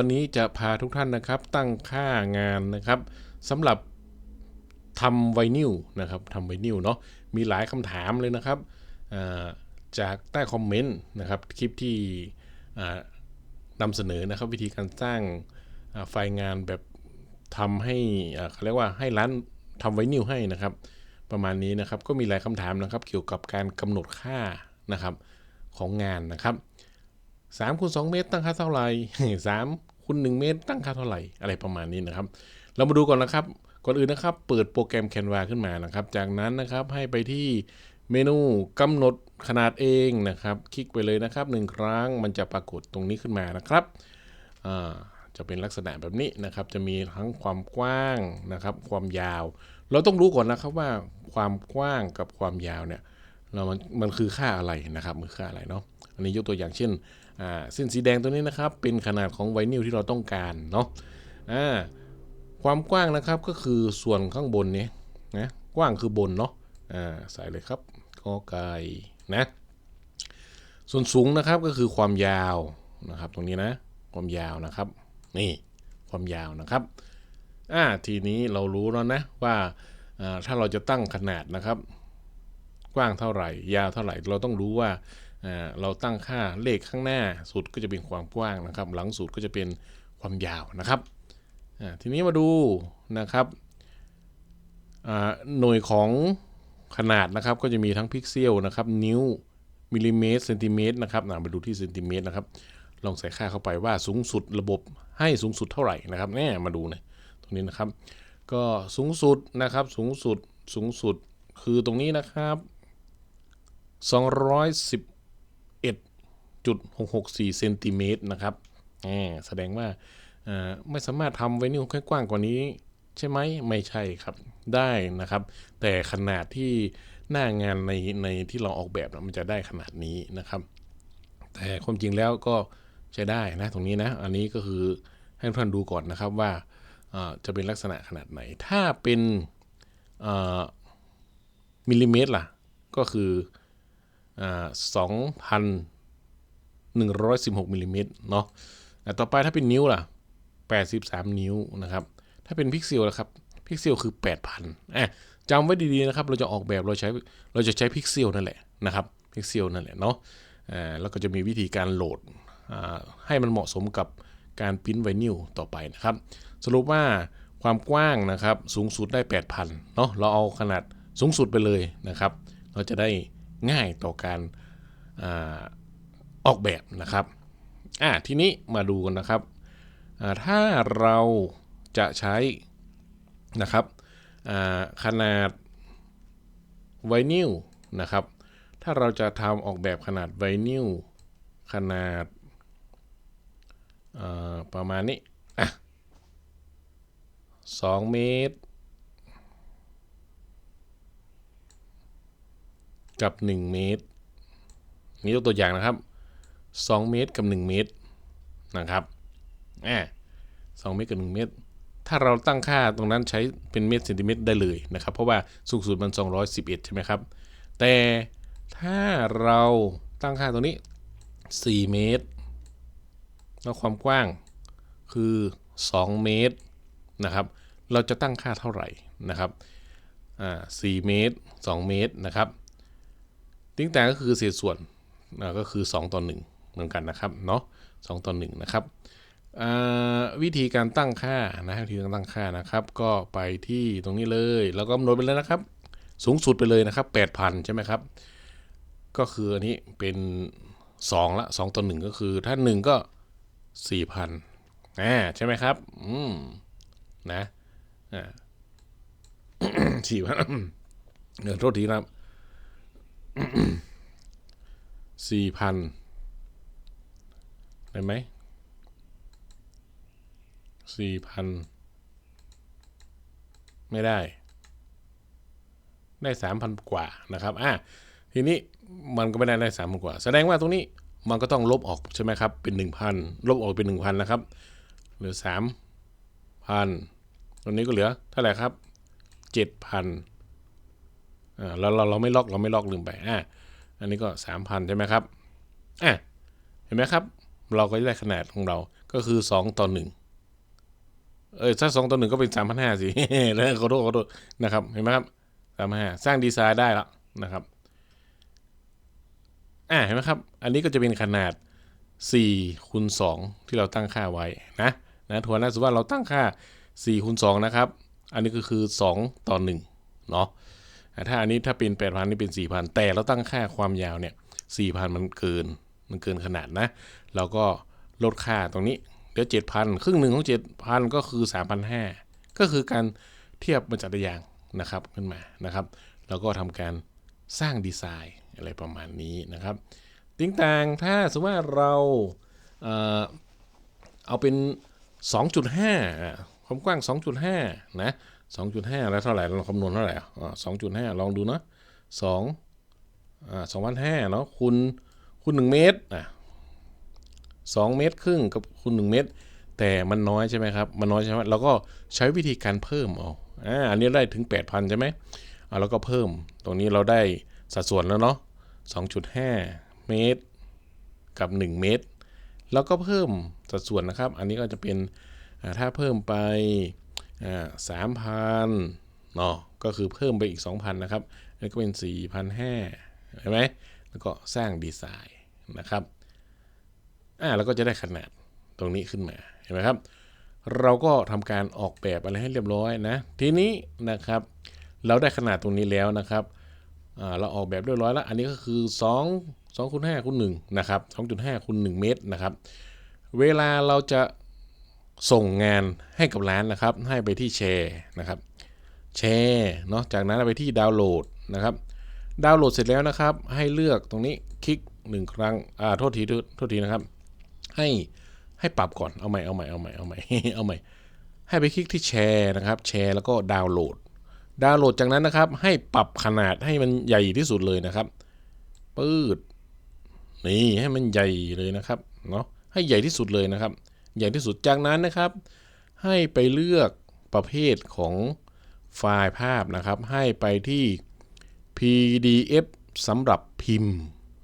วันนี้จะพาทุกท่านนะครับตั้งค่างานนะครับสำหรับทำไวนิลนะครับทำไวนิลเนาะมีหลายคำถามเลยนะครับจากใต้คอมเมนต์นะครับคลิปที่นำเสนอนะครับวิธีการสร้างไฟล์งานแบบทำให้เขาเรียกว่าให้ร้านทำไวนิลให้นะครับ ประมาณนี้นะครับก็มีหลายคำถามนะครับเกี่ยวกับการกำหนดค่านะครับของงานนะครับ3คูณ2เมตรตั้งค่าเท่าไหร่3 คูณ1 เมตร ตั้งค่าเท่าไหร่อะไรประมาณนี้นะครับ เรามาดูก่อนนะครับ ก่อนอื่นนะครับ เปิดโปรแกรม Canva ขึ้นมานะครับ จากนั้นนะครับให้ไปที่เมนูกำหนดขนาดเองนะครับ คลิกไปเลยนะครับหนึ่งครั้งมันจะปรากฏตรงนี้ขึ้นมานะครับจะเป็นลักษณะแบบนี้นะครับ จะมีทั้งความกว้างนะครับ ความยาว เราต้องรู้ก่อนนะครับว่าความกว้างกับความยาวเนี่ยเรามันมันคือค่าอะไรนะครับมันคือค่าอะไรเนาะอันนี้ยกตัวอย่างเช่น อ่าเส้นสีแดงตัวนี้นะครับ เป็นขนาดของไวนิลที่เราต้องการเนาะอ่าความกว้างนะครับก็คือส่วนข้างบนนี้นะกว้างคือบนเนาะอ่าใส่เลยครับกอไก่นะส่วนสูงนะครับก็คือความยาวนะครับ ตรงนี้นะความยาวนะครับ นี่ความยาวนะครับอ่าทีนี้เรารู้แล้วนะว่าถ้าเราจะตั้งขนาดนะครับ กว้างเท่าไหร่ ยาวเท่าไหร่เราต้องรู้ว่า เราตั้งค่าเลขข้างหน้าสุดก็จะเป็นความกว้างนะครับ หลังสุดก็จะเป็นความยาวนะครับทีนี้มาดูนะครับหน่วยของขนาดนะครับก็จะมีทั้งพิกเซลนะครับนิ้วมิลลิเมตรเซนติเมตรนะครับามาดูที่เซนติเมตรนะครับลองใส่ค่าเข้าไปว่าสูงสุดระบบให้สูงสุดเท่าไหร่นะครับแน่มาดูนะตรงนี้นะครับ ก็สูงสุดนะครับสูงสุดสูงสุดคือตรงนี้นะครับ 211.664เซนติเมตรนะครับแสดงว่าไม่สามารถทำไวนิลให้กว้างกว่านี้ ใช่ไหมไม่ใช่ครับได้นะครับ แต่ขนาดที่หน้างานในในที่เราออกแบบมันจะได้ขนาดนี้นะครับ แต่ความจริงแล้วก็ใช้ได้นะตรงนี้นะ อันนี้ก็คือให้ท่านดูก่อนนะครับว่าจะเป็นลักษณะขนาดไหน ถ้าเป็นมิลลิเมตรล่ะ ก็คือสองพัน หนึ่งร้อยสิบหกมิลลิเมตรเนาะอ่ต่อไปถ้าเป็นนิ้วล่ะแปดสิบสามนิ้วนะครับ ถ้าเป็นพิกเซลล่ะครับ พิกเซลคือแปดพันอะจำไว้ดีๆนะครับ เราจะออกแบบเราใช้ เราจะใช้พิกเซลนั่นแหละนะครับ พิกเซลนั่นแหละเนาะอ่าแล้วก็จะมีวิธีการโหลดอ่าให้มันเหมาะสมกับการพิมพ์ไวนิลต่อไปนะครับ สรุปว่าความกว้างนะครับ สูงสุดได้ 8,000เนาะ เราเอาขนาดสูงสุดไปเลยนะครับ เราจะได้ง่ายต่อการอา ออกแบบนะครับอ่าทีนี้มาดูกันนะครับอ่าถ้าเราจะใช้นะครับอ่าขนาดไวนิลนะครับ ถ้าเราจะทำออกแบบขนาดไวนิลขนาดประมาณนี้อะสองเมตร กับ 1 เมตร นี่ยกตัวอย่างนะครับ 2 เมตรกับ 1 เมตรนะครับอ่าสองเมตรกับ 1 เมตร ถ้าเราตั้งค่าตรงนั้นใช้เป็นเมตรเซนติเมตรได้เลยนะครับ เพราะว่าสูงสุดมัน 211 ใช่ไหมครับ แต่ถ้าเราตั้งค่าตรงนี้ 4 เมตร แล้วความกว้างคือ 2 เมตรนะครับ เราจะตั้งค่าเท่าไหร่นะครับอ่า4เมตร 2 เมตรนะครับ ติ้งแต่ก็คือเศษส่วนก็คือ 2 ต่อ 1 เหมือนกันนะครับเนาะ2ต่อ1นะครับวิธีการตั้งค่านะวิธีการตั้งค่านะครับ ก็ไปที่ตรงนี้เลย แล้วก็กำหนดไปเลยนะครับ สูงสุดไปเลยนะครับ 8,000 ใช่ไหมครับ ก็คืออันนี้เป็น 2 ละ 2 ต่อ 1 ก็คือ ถ้า 1 ก็ 4,000อ่าใช่ไหมครับ อืม นะอ่าสี่พันเดี๋ยวโทษทีนะครับสี่พัน ได้ไหมสี่พันไม่ได้ ได้สามพันกว่านะครับอะทีนี้มันก็ไม่ได้ได้สามพันกว่า แสดงว่าตรงนี้มันก็ต้องลบออกใช่ไหมครับ เป็นหนึ่งพันลบออกเป็นหนึ่งพันนะครับ เหลือสามพันตรงนี้ก็เหลือเท่าไหร่ครับเจ็ดพันอ่าเราเราเราไม่ล็อกเราไม่ล็อกลืมไปอ่าอันนี้ก็สามพันใช่ไหมครับอะเห็นไหมครับ เราก็จะได้ขนาดของเราก็คือ 2 ต่อ 1 เออถ้า 2 ต่อ 1 ก็เป็น3,500สิแล้วขอโทษขอโทษนะครับ เห็นไหมครับ3,500สร้างดีไซน์ได้แล้วนะครับ อ่าเห็นไหมครับ อันนี้ก็จะเป็นขนาด4คูณ2ที่เราตั้งค่าไว้นะนะทวนนะสมมติว่าเราตั้งค่า4คูณ2นะครับ อันนี้ก็คือ 2 ต่อ1เนาะถ้าอันนี้ถ้าเป็น8,000นี่เป็น4,000แต่เราตั้งค่าความยาวเนี่ย4,000 มันเกิน มันเกินขนาดนะ เราก็ลดค่าตรงนี้เหลือ7,000ครึ่งหนึ่งของ7,000ก็คือ3,500ก็คือการเทียบมาจัดอย่างนะครับขึ้นมานะครับ แล้วก็ทำการสร้างดีไซน์อะไรประมาณนี้นะครับติ้งต่างถ้าสมมติว่าเราเอาเป็น 2.5ความกว้าง 2.5 นะ 2.5 แล้วเท่าไหร่เราคำนวณเท่าไหร่อะอ่า2.5ลองดูเนาะ2อ่า2,500เนาะคูณ คูณ1เมตรอะ2เมตรครึ่งกับคูณ1เมตร แต่มันน้อยใช่ไหมครับ มันน้อยใช่ไหมเราก็ใช้วิธีการเพิ่มเอาอ่าอันนี้ได้ถึง 8,000 ใช่ไหมอ่าแล้วก็เพิ่มตรงนี้เราได้สัดส่วนแล้วเนาะ2.5 เมตร กับ 1 เมตร แล้วก็เพิ่มสัดส่วนนะครับ อันนี้ก็จะเป็นอ่าถ้าเพิ่มไปสามพันเนาะก็คือเพิ่มไปอีก 2,000 นะครับอันนี้ก็เป็น 4,500เห็นไหมแล้วก็สร้างดีไซน์ นะครับอ่าแล้วก็จะได้ขนาดตรงนี้ขึ้นมาเห็นไหมครับ เราก็ทำการออกแบบอะไรให้เรียบร้อยนะ ทีนี้นะครับ เราได้ขนาดตรงนี้แล้วนะครับอ่าเราออกแบบเรียบร้อยแล้ว อันนี้ก็คือ 2 2คูณ5คูณ1นะครับ2.5คูณ1เมตรนะครับ เวลาเราจะส่งงานให้กับร้านนะครับ ให้ไปที่แชร์นะครับแชร์เนาะจากนั้นไปที่ดาวน์โหลดนะครับ ดาวน์โหลดเสร็จแล้วนะครับ ให้เลือกตรงนี้คลิก 1ครั้ง อ่า โทษทีโทษโทษทีนะครับ ให้ให้ปรับก่อน เอาใหม่ เอาใหม่ เอาใหม่ เอาใหม่ เอาใหม่ ให้ไปคลิกที่แชร์นะครับ แชร์แล้วก็ดาวน์โหลด ดาวน์โหลดจากนั้นนะครับ ให้ปรับขนาดให้มันใหญ่ที่สุดเลยนะครับ ปืด นี่ให้มันใหญ่เลยนะครับ เนาะให้ใหญ่ที่สุดเลยนะครับ ใหญ่ที่สุด จากนั้นนะครับ ให้ไปเลือกประเภทของไฟล์ภาพนะครับ ให้ไปที่ PDF สำหรับพิมพ์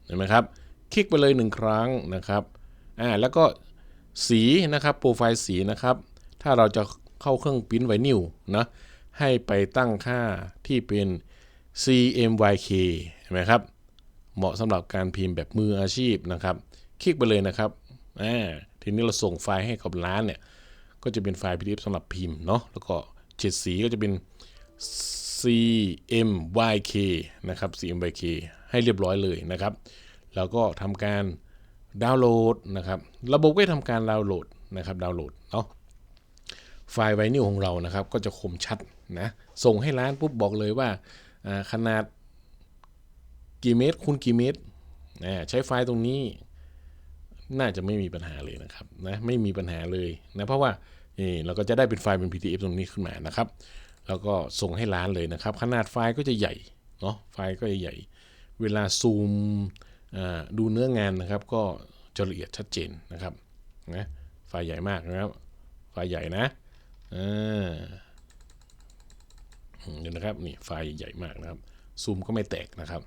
เห็นไหมครับ คลิกไปเลยหนึ่งครั้งนะครับอ่าแล้วก็สีนะครับโปรไฟล์สีนะครับ ถ้าเราจะเข้าเครื่องปริ้นไวนิลนะให้ไปตั้งค่าที่เป็น CMYK เห็นไหมครับ เหมาะสำหรับการพิมพ์แบบมืออาชีพนะครับ คลิกไปเลยนะครับอ่าทีนี้เราส่งไฟล์ให้กับร้านเนี่ย ก็จะเป็นไฟล์ PDF สำหรับพิมพ์เนาะแล้วก็เฉดสีก็จะเป็น CMYK นะครับ CMYK ให้เรียบร้อยเลยนะครับ แล้วก็ทำการดาวน์โหลดนะครับ ระบบก็ทำการดาวน์โหลดนะครับดาวน์โหลดเนาะไฟล์ไวนิลของเรานะครับ ก็จะคมชัดนะส่งให้ร้านปุ๊บบอกเลยว่าขนาดกี่เมตรคูณกี่เมตรใช้ไฟล์ตรงนี้น่าจะไม่มีปัญหาเลยนะครับนะไม่มีปัญหาเลยนะเพราะว่านี่เราก็จะได้เป็นไฟล์เป็น PDF ตรงนี้ขึ้นมานะครับ แล้วก็ส่งให้ร้านเลยนะครับ ขนาดไฟล์ก็จะใหญ่เนาะไฟล์ก็จะใหญ่ เวลาซูมดูเนื้องานนะครับ ก็จะละเอียดชัดเจนนะครับนะไฟล์ใหญ่มากนะครับ ไฟล์ใหญ่นะอ่าเดี๋ยวนะครับนี่ไฟล์ใหญ่มากนะครับ ซูมก็ไม่แตกนะครับ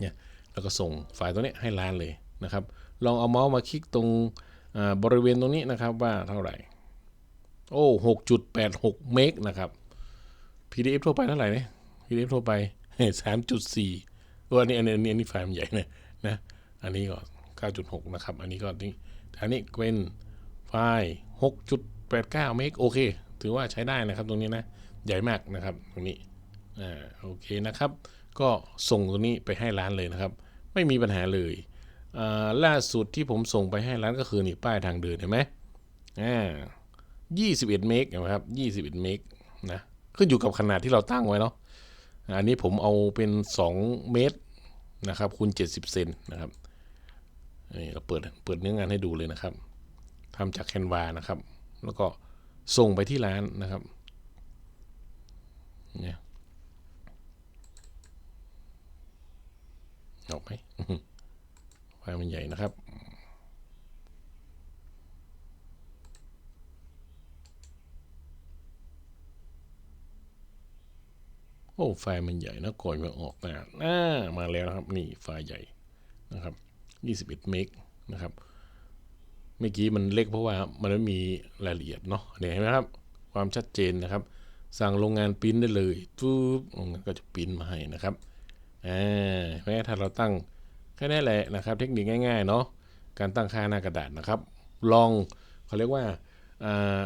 เนี่ยแล้วก็ส่งไฟล์ตัวนี้ให้ร้านเลยนะครับ ลองเอาเมาส์มาคลิกตรงบริเวณตรงนี้นะครับว่าเท่าไหร่ โอ้หกจุดแปดหกเมกนะครับ PDF ทั่วไปเท่าไหร่เนี่ย PDF ทั่วไปสามจุดสี่อันนี้อันนี้อันนี้อันนี้ไฟล์มันใหญ่นะนะ อันนี้ก็เก้าจุดหกนะครับ อันนี้ก็นี่อันนี้เป็นไฟล์หกจุดแปดเก้าเมกโอเค ถือว่าใช้ได้นะครับตรงนี้นะ ใหญ่มากนะครับตรงนี้ อ่า โอเคนะครับ ก็ส่งตรงนี้ไปให้ร้านเลยนะครับ ไม่มีปัญหาเลย อ่า ล่าสุดที่ผมส่งไปให้ร้านก็คือนี่ป้ายทางเดินเห็นไหมอ่า21เมกนะครับ21เมกนะ ขึ้นอยู่กับขนาดที่เราตั้งไว้เนาะอันนี้ผมเอาเป็น 2 เมตรนะครับคูณ70 เซนนะครับนี่เราเปิดเปิดเนื้องานให้ดูเลยนะครับทำจากแคนวานะครับ แล้วก็ส่งไปที่ร้านนะครับเนี่ยออกไหมไฟมันใหญ่นะครับ โอ้ไฟมันใหญ่นะก่อนมันออกมาอ่ามาแล้วนะครับ นี่ไฟล์ใหญ่นะครับ 21 เมกนะครับเมื่อกี้มันเล็กเพราะว่ามันไม่มีรายละเอียดเนาะเนี่ยเห็นไหมครับ ความชัดเจนนะครับ สั่งโรงงานปิ้นได้เลยปุ๊บโรงงานก็จะปิ้นมาให้นะครับอ่าแม้ถ้าเราตั้งแค่นี้แหละนะครับ เทคนิคง่ายๆเนาะการตั้งค่าหน้ากระดาษนะครับ ลองเขาเรียกว่าอ่า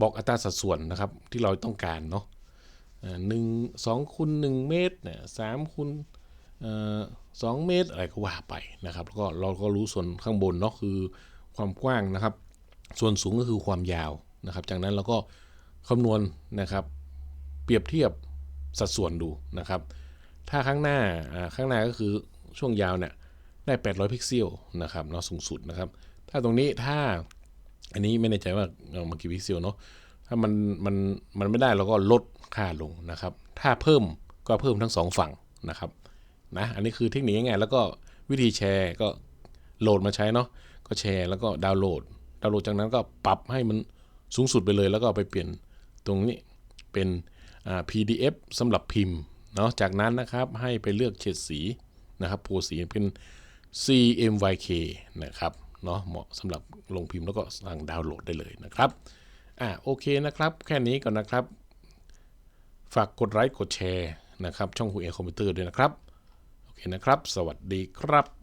บอกอัตราสัดส่วนนะครับที่เราต้องการเนาะ หนึ่งสองคูณหนึ่งเมตรเนี่ยสามคูณสองเมตรอะไรก็ว่าไปนะครับแล้วก็เราก็รู้ส่วนข้างบนเนาะคือความกว้างนะครับ ส่วนสูงก็คือความยาวนะครับ จากนั้นเราก็คำนวณนะครับ เปรียบเทียบสัดส่วนดูนะครับ ถ้าข้างหน้าข้างหน้าก็คือช่วงยาวเนี่ยได้ 800 พิกเซลนะครับเนาะสูงสุดนะครับ ถ้าตรงนี้ถ้าอันนี้ไม่แน่ใจว่าเอามากี่พิกเซลเนาะ ถ้ามันมันมันไม่ได้เราก็ลดค่าลงนะครับ ถ้าเพิ่มก็เพิ่มทั้งสองฝั่งนะครับนะอันนี้คือเทคนิคง่ายๆแล้วก็วิธีแชร์ก็โหลดมาใช้เนาะก็แชร์แล้วก็ดาวน์โหลด ดาวน์โหลดจากนั้นก็ปรับให้มันสูงสุดไปเลย แล้วก็ไปเปลี่ยนตรงนี้เป็น PDF สำหรับพิมพ์เนาะจากนั้นนะครับให้ไปเลือกเฉดสีนะครับโพสีเป็น CMYK นะครับเนาะเหมาะสำหรับลงพิมพ์แล้วก็สั่งดาวน์โหลดได้เลยนะครับ อ่าโอเคนะครับ แค่นี้ก่อนนะครับ ฝากกดไลค์กดแชร์นะครับ ช่องคุณเอคอมพิวเตอร์ด้วยนะครับ โอเคนะครับ สวัสดีครับ